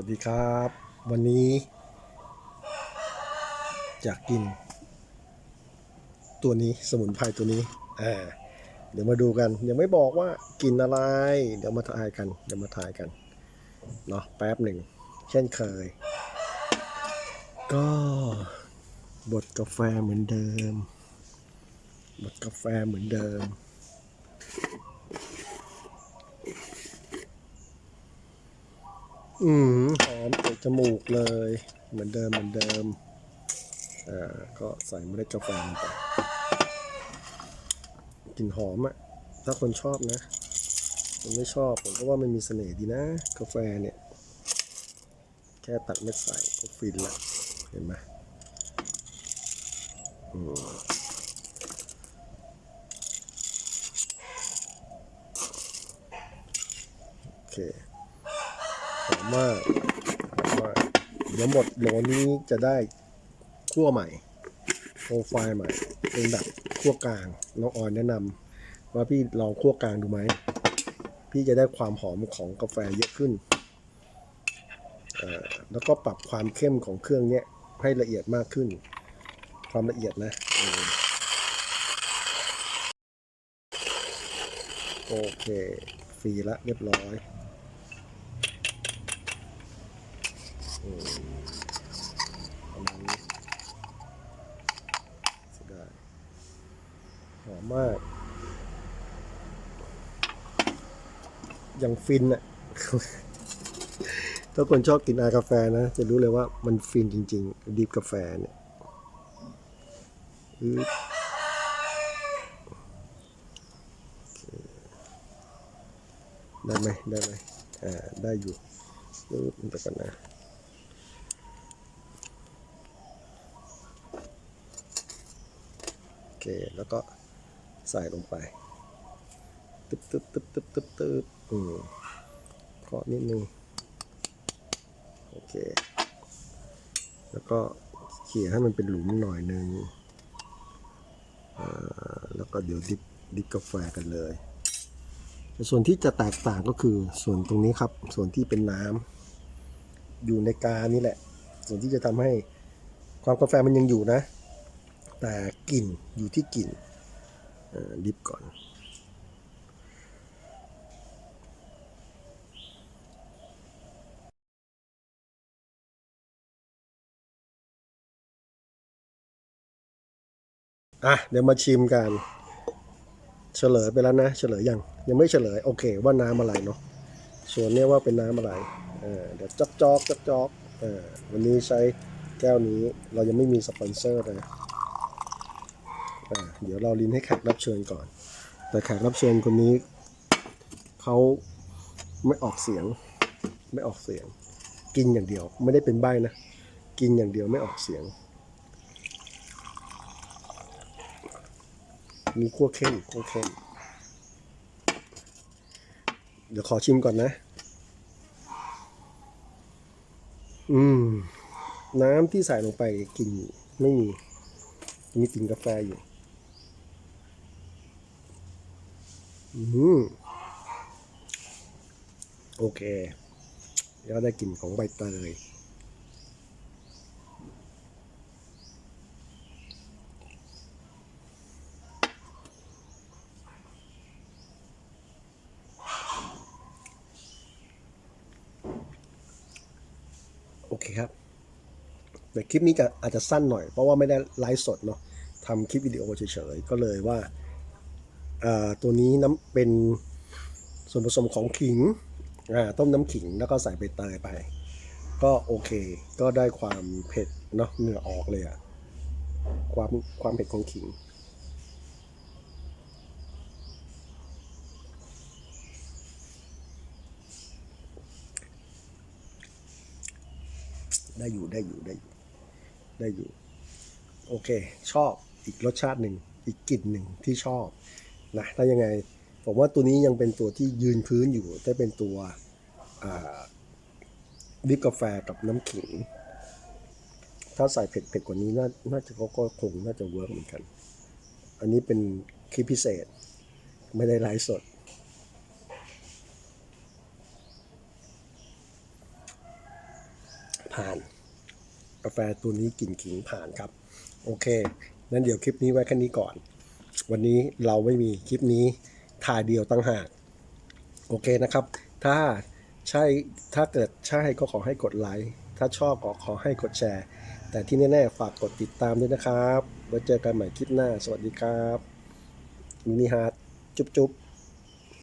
วัสดีครับ วันนี้อยากกิน ตัวนี้สมุนไพรตัวนี้อ่าเดี๋ยวมาดูกัน ยังไม่บอกว่ากินอะไร เดี๋ยวมาทายกัน เดี๋ยวมาทายกันเนาะแป๊บหนึ่ง เช่นเคย ก็บดกาแฟเหมือนเดิมบดกาแฟเหมือนเดิม อืมหอมเตะจมูกเลย เหมือนเดิมเหมือนเดิม อ่า ก็ใส่เมล็ดกาแฟลงไปกลิ่นหอมอะถ้าคนชอบนะคนไม่ชอบผมก็ว่ามันมีเสน่ห์ดีนะ กาแฟเนี่ย แค่ตัดเม็ดใส่ก็ฟินละเห็นไหมอืมโอเค หอมมากหอมมากเดี๋ยวหมดโหลนี้จะได้คั่วใหม่โปรไฟล์ใหม่ เป็นแบบคั่วกลางน้องออยแนะนำว่าพี่ลองคั่วกลางดูไหม พี่จะได้ความหอมของกาแฟเยอะขึ้น แล้วก็ปรับความเข้มของเครื่องเนี้ยให้ละเอียดมากขึ้น ความละเอียดนะโอเคฟรีละเรียบร้อย ประมาณนี้เสียดหอมมากย่างฟินอะถ้าคนชอบกินอากาแฟนะ จะรู้เลยว่ามันฟินจริง ๆดิฟกาแฟเนี่ยอืได้ไหมได้ไหมอ่า ได้อยู่รูดมันไปก่อนนะ โอ เค แล้วก็ใส่ลงไป ตึ๊บตึ๊บตึ๊บตึ๊บตึ๊บตึ๊บอืมเคาะนิดนึง โอเค แล้วก็เขี่ยให้มันเป็นหลุมหน่อยนึงแล้วก็เดี๋ยวดิบดิบกาแฟกันเลย ส่วนที่จะแตกต่างก็คือส่วนตรงนี้ครับ ส่วนที่เป็นน้ำอยู่ในกานี่แหละ ส่วนที่จะทำให้ความกาแฟมันยังอยู่นะ แต่กลิ่นอยู่ที่กลิ่นดิบก่อน อะ เดี๋ยวมาชิมกัน เฉลยไปแล้วนะ เฉลยยัง ยังไม่เฉลย โอเค ว่าน้ำอะไรเนาะส่วนเนี้ยว่าเป็นน้ำอะไรเเดี๋ยวจอกจอกจอกจอกเออวันนี้ใช้แก้วนี้เรายังไม่มีสปอนเซอร์เลย เดี๋ยวเราลินให้แขกรับเชิญก่อน แต่แขกรับเชิญคนนี้เขาไม่ออกเสียง ไม่ออกเสียง กินอย่างเดียว ไม่ได้เป็นใบนะ กินอย่างเดียวไม่ออกเสียง มีขั้วเข้มขั้วเข้มเดี๋ยวขอชิมก่อนนะ อืม น้ำที่ใส่ลงไปกลินไม่มี มีกลิ่นกาแฟอยู่ อืม โอเค แล้วได้กลิ่นของใบเตยโอเคครับ แต่คลิปนี้จะอาจจะสั้นหน่อยเพราะว่าไม่ได้ไลฟ์สดเนาะทำคลิปวิดีโอเฉยๆ ก็เลยว่าอ่า ตัวนี้น้ำเป็นส่วนผสมของขิงต้มน้ำขิงแล้วก็ใส่ใบเตยไป ก็โอเค ก็ได้ความเผ็ดเนาะเหงื่อออกเลยอะความความเผ็ดของขิงได้อยู่ได้อยู่ได้อยู่ได้อยู่ โอเค ชอบอีกรสชาติหนึ่งอีกกลิ่นหนึ่งที่ชอบ นะถ้ายังไงผมว่าตัวนี้ยังเป็นตัวที่ยืนพื้นอยู่ได้เป็นตัวดิบกาแฟกับน้ำขิง ถ้าใส่เผ็ดเผ็ดกว่านี้ น่าน่าจะก็ก็คงน่าจะเวิร์กเหมือนกัน อันนี้เป็นคลิปพิเศษ ไม่ได้ไลฟ์สด ผ่าน กาแฟตัวนี้กลิ่นขิงผ่านครับ โอเค นั้นเดี๋ยวคลิปนี้ไว้แค่นี้ก่อน วันนี้เราไม่มีคลิปนี้ถ่ายเดียวตั้งหาก โอเคนะครับ ถ้าใช่ถ้าเกิดใช่ก็ขอให้กดไลค์ถ้าชอบก็ขอให้กดแชร์ แต่ที่แน่ๆฝากกดติดตามด้วยนะครับไว้เจอกันใหม่คลิปหน้า สวัสดีครับมินิฮาร์ดจุ๊บๆ